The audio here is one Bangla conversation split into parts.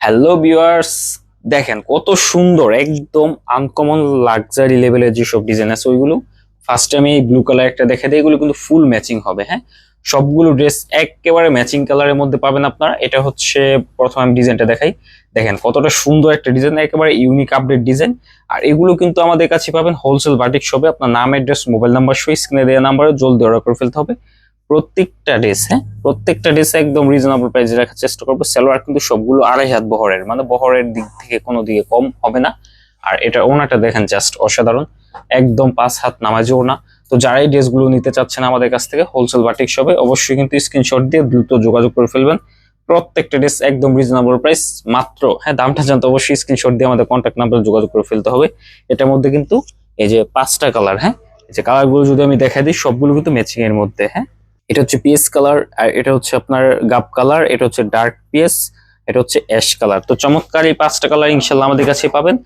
হ্যালো ভিউয়ার্স দেখেন, কত সুন্দর, একদম আনকমন লাক্সারি লেভেলের যেসব ডিজাইন আছে, ওইগুলো। ফার্স্টে আমি এই ব্লু কালার একটা দেখে দিই, এগুলো কিন্তু ফুল ম্যাচিং হবে হ্যাঁ? সবগুলো ড্রেস একেবারে ম্যাচিং কালারের মধ্যে পাবেন আপনারা। এটা হচ্ছে প্রথম আমি ডিজাইনটা দেখাই। দেখেন, কতটা সুন্দর একটা ডিজাইন একেবারে ইউনিক আপডেট ডিজাইন আর এগুলো কিন্তু আমাদের কাছে পাবেন হোলসেল বাটিক শপে আপনার নাম অ্যাড্রেস মোবাইল নাম্বার সহ স্ক্রিনে দেওয়া নাম্বারে জলদি অর্ডার করে ফেলতে হবে। প্রত্যেকটা ড্রেস প্রত্যেকটা ড্রেস একদম রিজনেবল প্রাইসে রাখার চেষ্টা করব। সালোয়ার কিন্তু সবগুলো আড়াই হাত বহরের মানে বহরের দিক থেকে কোনো দিকে কম হবে না। আর এটা ওনাটা দেখেন জাস্ট অসাধারণ, একদম পাঁচ হাত নামাজে ওনা। তো যারা এই ড্রেসগুলো নিতে চাচ্ছেন আমাদের কাছ থেকে হোলসেল বাটিক শপে অবশ্যই কিন্তু স্ক্রিনশট দিয়ে দ্রুত যোগাযোগ করে ফেলবেন। প্রত্যেকটা ড্রেস একদম রিজনেবল প্রাইস মাত্র হ্যাঁ দামটা জানতে অবশ্যই স্ক্রিনশট দিয়ে আমাদের কন্ট্যাক্ট নাম্বারে যোগাযোগ করে ফেলতে হবে। এটার মধ্যে কিন্তু এই যে পাঁচটা কালার হ্যাঁ যে কালারগুলো যদি আমি দেখাই দিই, সবগুলো কিন্তু ম্যাচিং এর মধ্যে হ্যাঁ। এটা হচ্ছে পিএস কালার, আর এটা হচ্ছে আপনার গাপ কালার, এটা হচ্ছে ডার্ক পিএস, এটা হচ্ছে অ্যাশ কালার। তো চমৎকার এই পাঁচটা কালার ইনশাল্লাহ আমাদের কাছে পাবেন।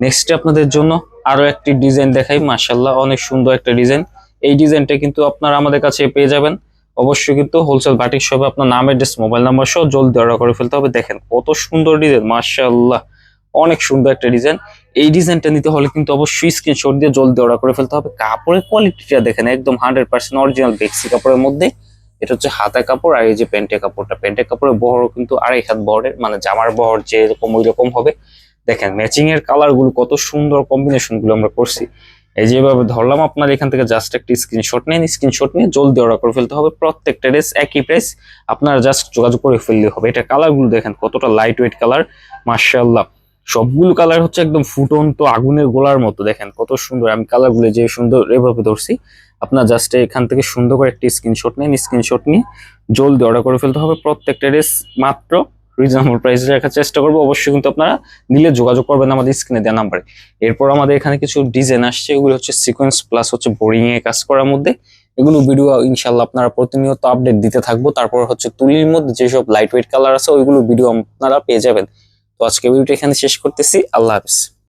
নেক্সট আপনাদের জন্য আরও একটি ডিজাইন দেখাই। মাশাল্লাহ অনেক সুন্দর একটা ডিজাইন। এই ডিজাইনটা কিন্তু আপনারা আমাদের কাছে পেয়ে যাবেন। অবশ্যই কিন্তু হোলসেল বাটিক শপে আপনার নাম, অ্যাড্রেস, মোবাইল নাম্বার সহ জলদি অর্ডার করে ফেলতে হবে। দেখেন কত সুন্দর ডিজাইন মাশাল্লাহ অনেক সুন্দর একটা ডিজাইন। এই ডিজাইনটা নিতে হলে কিন্তু অবশ্যই স্ক্রিনশট দিয়ে জলদি অর্ডার করে ফেলতে হবে। কাপড়ের কোয়ালিটিটা দেখেন, একদম হান্ড্রেড পার্সেন্ট অরিজিনাল বেক্সি কাপড়ের মধ্যে। এটা হচ্ছে হাতা কাপড় আর এই যে প্যান্টের কাপড়টা। প্যান্টের কাপড়ের বহরও কিন্তু আড়াই হাত বহরের মানে জামার বহর যে এরকম, ওই রকম হবে। দেখেন ম্যাচিং এর কালারগুলো কত সুন্দর কম্বিনেশনগুলো আমরা করছি। এই যেভাবে ধরলাম, আপনার এখান থেকে জাস্ট একটা স্ক্রিনশট নেন। স্ক্রিনশট নিয়ে জলদি অর্ডার করে ফেলতে হবে। প্রত্যেকটা ড্রেস একই প্রাইস আপনারা জাস্ট যোগাযোগ করে ফেললে হবে। এটা কালারগুলো দেখেন, কতটা লাইট ওয়েট কালার মার্শাল্লাহ সবগুলো কালার হচ্ছে একদম ফুটন্ত আগুনের গোলার মতো, দেখেন কত সুন্দর। আমি কালারগুলো যে সুন্দর এভাবে ধরছি, আপনার জাস্ট এখান থেকে সুন্দর করে একটি স্ক্রিনশট নেন স্ক্রিনশট নিয়ে জলদি অর্ডার করে ফেলতে হবে। প্রত্যেকটা ড্রেস মাত্র রিজনেবল প্রাইসে রাখার চেষ্টা করব। অবশ্যই কিন্তু আপনারা নিলে যোগাযোগ করবেন আমাদের স্ক্রিনে দেওয়া নাম্বারে এরপর আমাদের এখানে কিছু ডিজাইন আসছে, এগুলো হচ্ছে সিকোয়েন্স প্লাস হচ্ছে বোরিং এ কাজ করার মধ্যে। এগুলো ভিডিও ইনশাল্লাহ আপনারা প্রতিনিয়ত আপডেট দিতে থাকব। তারপর হচ্ছে তুলির মধ্যে যেসব লাইট ওয়েট কালার আছে, ওইগুলো ভিডিও আপনারা পেয়ে যাবেন। আজকে ভিডিওটা এখানে শেষ করতেছি। আল্লাহ হাফিজ।